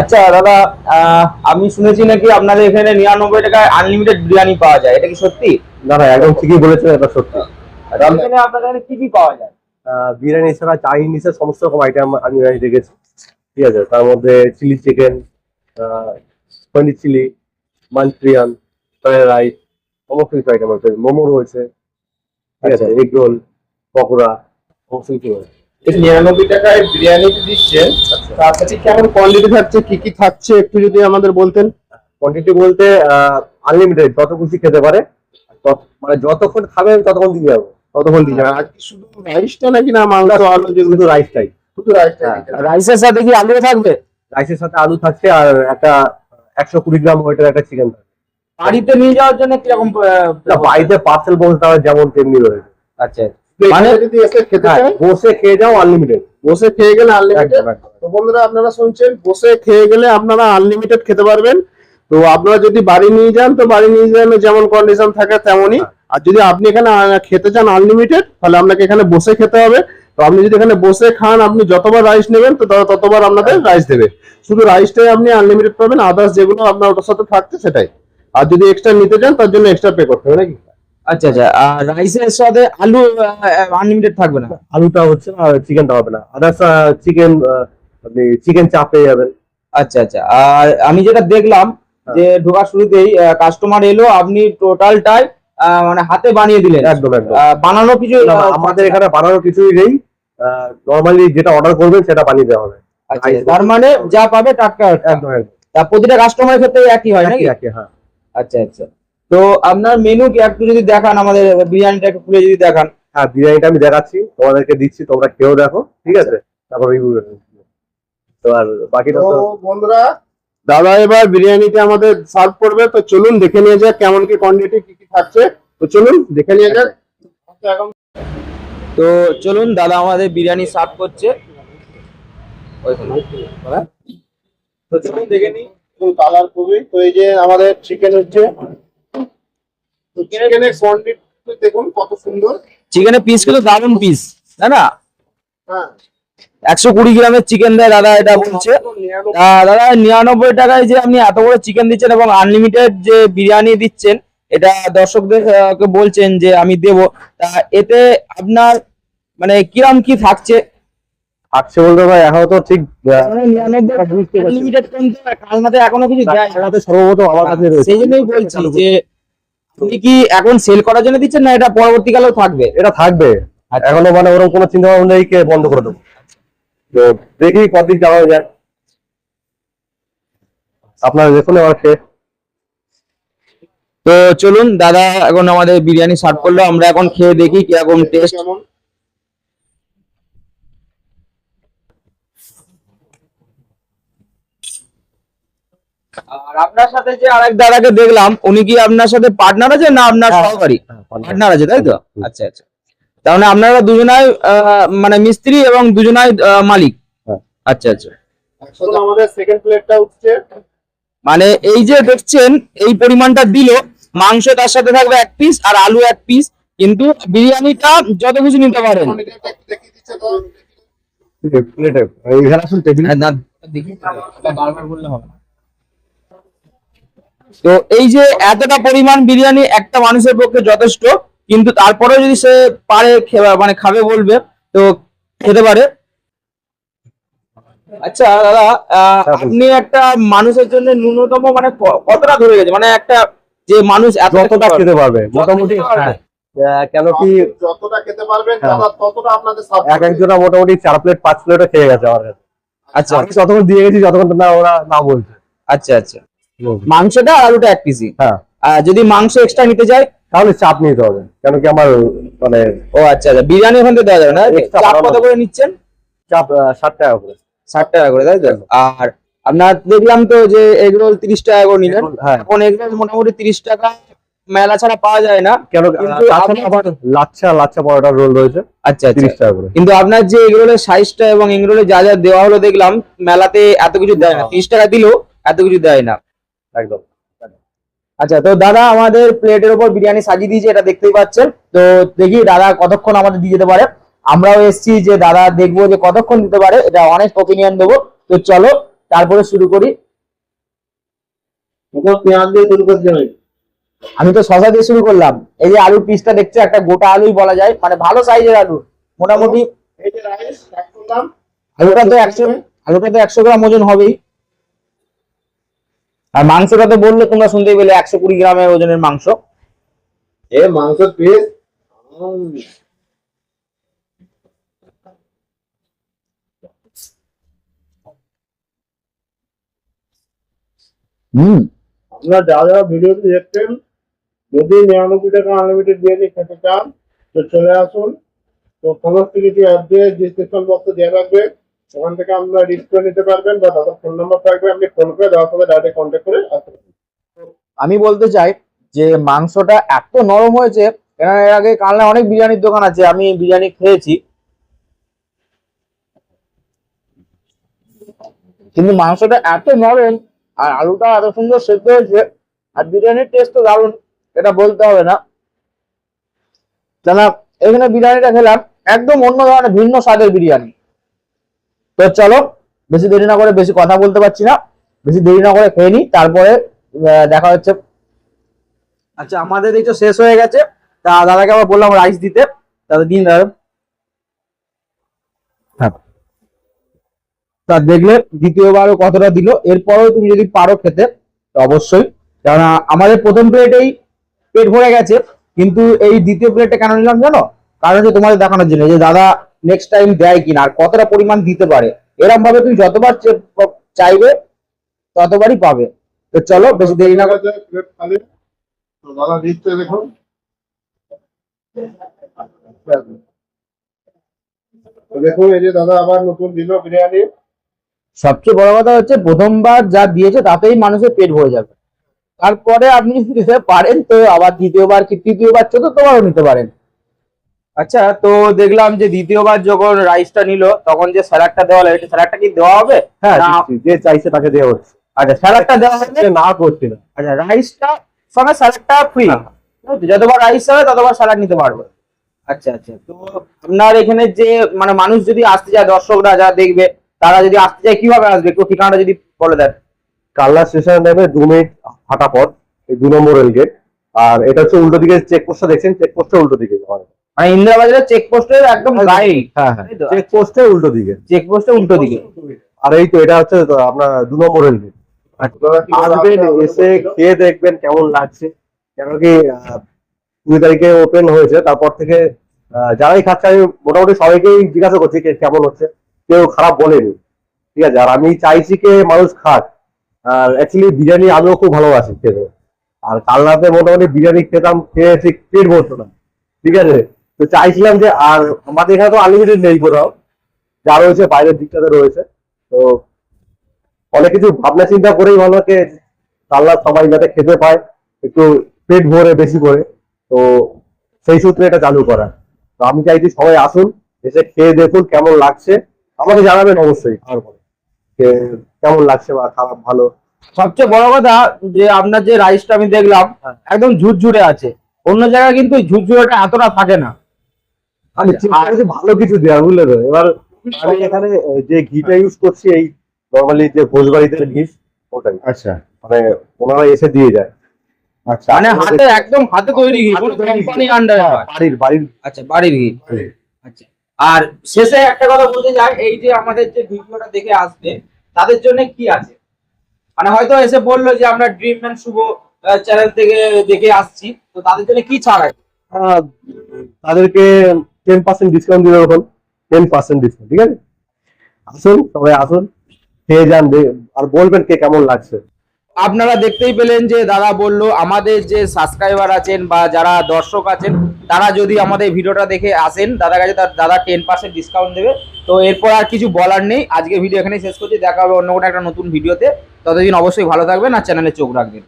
আচ্ছা দাদা আমি শুনেছি নাকি আপনাদের এখানে নিরানব্বই টাকায় আনলিমিটেড বিরিয়ানি পাওয়া যায়। এটা কি সত্যি? না না একদম ঠিকই বলেছেন এটা সত্যি। এখানে আপনাদের এখানে কি কি পাওয়া যায়? বিরিয়ানি ছাড়া চাইনিজের সমস্ত রকম আইটেম আমি রেখেছি ঠিক আছে তার মধ্যে chilli chicken paneer chilli Manchurian fried rice সমস্ত কিছু আইটেম আছে। মোমো রয়েছে ঠিক আছে এগ রোল পকোড়া সমস্ত কিছু রয়েছে। নিরানব্বই টাকায় বিরিয়ানি দিচ্ছেন তার সাথে কেমন কোয়ান্টিটি থাকছে কি কি থাকছে একটু যদি আমাদের বলতেন? কোয়ান্টিটি বলতে আনলিমিটেড যত খুশি খেতে পারে মানে যতক্ষণ খাবেন ততক্ষণ দিয়ে যাব। কতক্ষণ দিয়ে শুধু রাইসটা নাকি না মাংস আলু যেগুলো? শুধু রাইসটাই শুধু রাইসটা হ্যাঁ। রাইসের সাথে কি আলু থাকবে? রাইসের সাথে আলু থাকছে আর একটা একশো কুড়ি গ্রাম ওয়েটের একটা চিকেন থাকছে বাড়িতে নিয়ে যাওয়ার জন্য কীরকম বাড়িতে পার্সেল বলতে হবে যেমন তেমনি রয়েছে। আচ্ছা। মানে যদি এসে খেতে হ্যাঁ, বসে খেয়ে যাও আনলিমিটেড বসে খেয়ে গেলে আনলিমিটেড একদম একদম। তো বন্ধুরা আপনারা শুনছেন বসে খেয়ে গেলে আপনারা আনলিমিটেড খেতে পারবেন। তো আপনারা যদি বাড়ি নিয়ে যান তো বাড়ি নিয়ে যান যেমন কন্ডিশন থাকে তেমনই। আর যদি আপনি এখানে খেতে চান আনলিমিটেড তাহলে আপনাকে এখানে বসে খেতে হবে। তো আপনি যদি এখানে বসে খান আপনি যতবার রাইস নেবেন তো ততবার আপনাদের রাইস দেবে। শুধু রাইসটাই আপনি আনলিমিটেড পাবেন আদার্স যেগুলো আপনার ওটার সাথে থাকছে সেটাই। আর যদি এক্সট্রা নিতে চান তার জন্য এক্সট্রা পে করতে হবে নাকি? আচ্ছা আচ্ছা। আর রাইসের সাথে আলু আনলিমিটেড থাকবে না? আলুটা হচ্ছে না চিকেনটা হবে না। আদার্স চিকেন আপনি চিকেন চাপ পেয়ে যাবেন। আচ্ছা আচ্ছা। আর আমি যেটা দেখলাম যে ঢোকার শুরুতেই কাস্টমার এলো আপনি টোটালটাই মানে হাতে বানিয়ে দিলেন। একদম একদম। বানানো কিছু আমাদের এখানে বানানো কিছুই নেই। নর্মালি যেটা অর্ডার করবেন সেটা বানিয়ে দেওয়া হবে। আচ্ছা, তার মানে যা পাবে টাটকা। একদম একদম। প্রতিটা কাস্টমারের ক্ষেত্রে একই হয় নাকি? একই হ্যাঁ। আচ্ছা আচ্ছা। তো আপনার মেনু কি একটু যদি দেখান আমাদের বিরিয়ানিটা একটু খুলে যদি দেখান। হ্যাঁ বিরিয়ানিটা আমি দেখাচ্ছি তোমাদেরকে দিচ্ছি তোমরা খেয়েও দেখো ঠিক আছে? তারপর রিভিউ তো আর বাকিটা তো বন্ধুরা দাদা এবার বিরিয়ানিতে আমাদের সার্ভ করবে তো চলুন দেখে নিয়ে যাক কেমন কি কোয়ান্টিটি কি কি থাকছে। তো চলুন দেখে নিয়ে যাক। এখন তো চলুন দাদা আমাদের বিরিয়ানি সার্ভ করছে। তো চলুন দেখে নিই। কালার খুবই তো এই যে আমাদের চিকেন হচ্ছে। চিকেনের কোয়ান্টিটি দেখুন কত সুন্দর। চিকেনের পিস কিন্তু দারুণ পিস তাই না? হ্যাঁ। একশো কুড়ি গ্রামের চিকেন দেয় দাদা এটা বলছে। দাদা নিরানব্বই টাকায় যে আপনি এত বড় চিকেন দিচ্ছেন এবং আনলিমিটেড যে বিরিয়ানি দিচ্ছেন এটা দর্শকদের বলছেন যে আমি দেব। তা এতে আপনার মানে কিরম কি থাকছে? থাকছে বলতে ভাই এখনও তো ঠিক আনলিমিটেড কিন্তু কালনাতে এখনও কিছু দেয় সর্বপ্রথম আমার কাছে রয়েছে। সেই জন্যই বলছি যে আপনি কি এখন সেল করার জন্য দিচ্ছেন না এটা পরবর্তীকালেও থাকবে? এটা থাকবে। আচ্ছা। এখনও মানে ওরকম কোনো চিন্তা ভাবনা নেই কে বন্ধ করে দেবো। তো দেখি কদিন যাওয়া যায়। আপনারা দেখুন খেয়ে তো চলুন দাদা এখন আমাদের বিরিয়ানি সার্ভ করল আমরা এখন খেয়ে দেখি কীরকম টেস্ট আর আপনার সাথে যে আরেক দাদাকে দেখলাম উনি কি আপনার সাথে পার্টনার আছে না আপনার হ্যাঁ। সহকারী? হ্যাঁ, পার্টনার আছে তাই তো? আচ্ছা আচ্ছা। মানে আপনারা দুজনাই মানে মিস্ত্রি এবং দুজনাই মালিক? হ্যাঁ। আচ্ছা আচ্ছা। আমাদের সেকেন্ড প্লেটটা উঠছে। মানে এই যে দেখছেন এই পরিমাণটা দিল মাংস তার সাথে থাকবে এক পিস আর আলু এক পিস কিন্তু বিরিয়ানিটা যত কিছু নিতে পারেন। প্লেটে আসুন টেবিল হ্যাঁ, না, দেখি। বারবার বললে হবে না। তো এই যে এতটা পরিমাণ বিরিয়ানি একটা মানুষের পক্ষে যথেষ্ট কিন্তু তারপরেও যদি সে পারে মানে খাবে বলবে তো খেতে পারে। আচ্ছা দাদা আহ, হ্যাঁ, আপনি একটা মানুষের জন্য ন্যূনতম মানে কতটা ধরে গেছে? মানে একটা যে মানুষ এত যতটা খেতে পারবে। মোটামুটি হ্যাঁ। আহ, কেন কি আপনি যতটা খেতে পারবেন হ্যাঁ। ততটা আপনাদের এক একজনা মোটামুটি চার প্লেট পাঁচ প্লেটও খেয়ে গেছে আমার আচ্ছা। আমি ততক্ষণ দিয়ে গেছি যতক্ষণ না ওরা না বলছে। আচ্ছা আচ্ছা। মাংসটা আর আলুটা এক পিসি হ্যাঁ। আর যদি মাংস এক্সট্রা নিতে চাই তাহলে চাপ নিতে হবে কেন কি আমার মানে ও আচ্ছা আচ্ছা বিরিয়ানি ওখান থেকে দেওয়া যাবে না? চাপ কত করে নিচ্ছেন? চাপ ষাট টাকা করে। ষাট টাকা করে তাই তো? আর আপনার দেখলাম তো যে এগ রোল তিরিশ টাকা করে নিলেন। হ্যাঁ। এখন এগ রোল মোটামুটি তিরিশ টাকা মেলা ছাড়া পাওয়া যায় না। কেন লাচ্ছা লাচ্ছা পরোটার রোল রয়েছে। আচ্ছা আচ্ছা। তিরিশ টাকা করে। কিন্তু আপনার যে এগ রোলের সাইজটা এবং এগ রোলে যা যা দেওয়া হলো দেখলাম মেলাতে এত কিছু দেয় না। তিরিশ টাকা দিলেও এত কিছু দেয় না। একদম। আচ্ছা তো দাদা আমাদের প্লেটের উপর বিরিয়ানি সাজিয়ে দিয়েছে এটা দেখতেই পাচ্ছেন। তো দেখি দাদা কতক্ষণ আমাদের দিয়ে যেতে পারে। আমরাও এসেছি যে দাদা দেখব যে কতক্ষণ দিতে পারে এটা অনেক ওপিনিয়ন দেবো। তো চলো তারপরে শুরু করি। আমি তো শশা দিয়ে শুরু করলাম। এই যে আলুর পিসটা দেখছ একটা গোটা আলুই বলা যায়। মানে ভালো সাইজের আলু মোটামুটি। আলুটা তো একশো আলুটা তো একশো গ্রাম ওজন হবেই। আর মাংসটা তো বলল তোমরা শুনতেই পেলে একশো কুড়ি গ্রামের ওজনের মাংস। এ মাংস পিস হুম। আপনারা যারা যারা ভিডিওটি দেখছেন যদি নিরানব্বই টাকা আনলিমিটেড বিরিয়ানি খেতে চান তো চলে আসুন। তো সমস্ত কিছু অ্যাড্রেস ডিসক্রিপশন বক্সে দেওয়া থাকবে ওখান থেকে রিস্ক করে নিতে পারবেন বা দাদার ফোন নাম্বার থাকবে, আপনি ফোন করে দেওয়ার সাথে ডাইরেক্ট কন্ট্যাক্ট করে আসতে আমি বলতে চাই যে মাংসটা এত নরম হয়েছে কেন এর আগে কালনা অনেক বিরিয়ানির দোকান আছে, আমি বিরিয়ানি খেয়েছি। কিন্তু মাংসটা এত নরম, আর আলুটা এত সুন্দর সেদ্ধ হয়েছে, আর বিরিয়ানির টেস্ট তো দারুণ, এটা বলতে হবে না। কেন এখানে বিরিয়ানিটা খেলাম একদম অন্য ধরনের, ভিন্ন স্বাদের বিরিয়ানি। তো চলো, বেশি দেরি না করে বেশি কথা বলতে পারছি না। বেশি দেরি না করে খেয়ে নি, তারপরে দেখা হচ্ছে। আচ্ছা আমাদের এই তো শেষ হয়ে গেছে। তা দাদাকে আবার বললাম রাইস দিতে। দাদা দিন দাদা। হ্যাঁ। তা দেখলে দ্বিতীয়বারও কতটা দিল। এরপরেও তুমি যদি পারো খেতে, তো অবশ্যই। কেননা, আমাদের প্রথম প্লেটেই পেট ভরে গেছে। কিন্তু এই দ্বিতীয় প্লেটটা কেন নিলাম জানো? কারণ হচ্ছে তোমাদের দেখানোর জন্য। যে দাদা নেক্সট টাইম দেয় কিনা আর কতটা পরিমাণ দিতে পারে। এরকম ভাবে তুমি যতবার চাইবে ততবারই পাবে। তো চলো বেশি দেরি না দেখুন দেখুন এই যে দাদা আবার নতুন দিল বিরিয়ানি। সবচেয়ে বড় কথা হচ্ছে প্রথমবার যা দিয়েছে তাতেই মানুষের পেট ভরে যাবে। তারপরে আপনি দিতে পারেন তো আবার দ্বিতীয়বার কি তৃতীয়বার চতুর্থবারও নিতে পারেন। আচ্ছা তো দেখলাম যে দ্বিতীয়বার যখন রাইসটা নিল তখন যে স্যালাডটা দেওয়া হলো স্যালাডটা কি দেওয়া হবে? হ্যাঁ। যে চাইছে তাকে দেওয়া হচ্ছে। আচ্ছা স্যালাডটা দেওয়া হচ্ছে না করছে না। আচ্ছা রাইসটা সঙ্গে স্যালাডটা ফ্রি যতবার রাইস হবে ততবার স্যালাড নিতে পারবে। আচ্ছা আচ্ছা তো আপনার এখানে যে মানে মানুষ যদি আসতে চায় দর্শকরা যারা দেখবে তারা যদি আসতে চায় কীভাবে আসবে? একটু ঠিকানাটা যদি বলে দেন। কাল্লা স্টেশন নেমে দু মিনিট হাঁটা পথ এই দু নম্বর রেল গেট আর এটা হচ্ছে উল্টো দিকে চেক পোস্টটা দেখছেন? চেক পোস্টের উল্টো দিকে। মানে ইন্দিরা বাজারের চেক একদম গায়ে হ্যাঁ হ্যাঁ তাই তো? চেক পোস্টের উল্টো দিকে। চেক পোস্টের উল্টো দিকে। আর এই তো এটা হচ্ছে আপনার দু নম্বর রেল গেট দাদা কি আসবেন এসে খেয়ে দেখবেন কেমন লাগছে। কেন কি কুড়ি তারিখে ওপেন হয়েছে তারপর থেকে যারাই খাচ্ছে আমি মোটামুটি সবাইকেই জিজ্ঞাসা করছি কেমন হচ্ছে। কেউ খারাপ বলেনি। ঠিক আছে আর আমি চাইছি কে মানুষ খাক। আর অ্যাকচুয়ালি বিরিয়ানি আমিও খুব ভালোবাসি খেতে। আর কাল রাতে মোটামুটি বিরিয়ানি খেতাম খেয়ে ঠিক পেট ভরতো না। ঠিক আছে? তো চাইছিলাম যে আর আমাদের এখানে তো আনলিমিটেড নেই কোথাও। যা রয়েছে বাইরের দিকটাতে রয়েছে। তো অনেক কিছু ভাবনা চিন্তা করেই ভালোকে আল্লাহ সবাই যাতে খেতে পায় একটু পেট ভরে বেশি করে। তো সেই সূত্রে এটা চালু করা। তো আমি চাইছি সবাই আসুন এসে খেয়ে দেখুন কেমন লাগছে। আমাকে জানাবেন অবশ্যই। খাওয়ার পরে কেমন লাগছে বা খারাপ ভালো। সবচেয়ে বড় কথা যে আপনার যে রাইসটা আমি দেখলাম একদম ঝুরঝুরে আছে। অন্য জায়গায় কিন্তু ঝুরঝুরেটা এতটা থাকে না। আমি চেষ্টা করছি ভালো কিছু দেওয়ার বুঝলে তো? এবার আমি এখানে যে ঘিটা ইউজ করছি এই নর্মালি যে ভোজবাড়িতে ঘি ওটাই। আচ্ছা। মানে ওনারা এসে দিয়ে যায়। আচ্ছা। মানে হাতে একদম হাতে তৈরি ঘি। কোম্পানি আন্ডারে বাড়ির বাড়ির। আচ্ছা বাড়ির ঘি। আচ্ছা। আর শেষে একটা কথা বলতে চাই এই যে আমাদের যে ভিডিওটা দেখে আসবে তাদের জন্য কি আছে? মানে হয়তো এসে বলল যে আমরা ড্রিম ম্যান শুভ চ্যানেল থেকে দেখে আসছি তো তাদের জন্য কি ছাড় আছে? আহ, তাদেরকে টেন পার্সেন্ট ডিসকাউন্ট দিলে টেন পার্সেন্ট ডিসকাউন্ট ঠিক আছে? আসুন, সবাই আসুন, খেয়ে যান আর বলবেন কে কেমন লাগছে। আপনারা দেখতেই পেলেন যে দাদা বলল, আমাদের যে সাবস্ক্রাইবার আছেন বা যারা দর্শক আছেন, তারা যদি আমাদের ভিডিওটা দেখে আসেন, দাদার কাছে তার দাদা টেন পার্সেন্ট ডিসকাউন্ট দেবে। তো এরপর আর কিছু বলার নেই, আজকে ভিডিও এখানে শেষ করছি, দেখা হবে অন্য কোনো একটা নতুন ভিডিওতে। ততদিন অবশ্যই ভালো থাকবেন আর চ্যানেলে চোখ রাখবেন।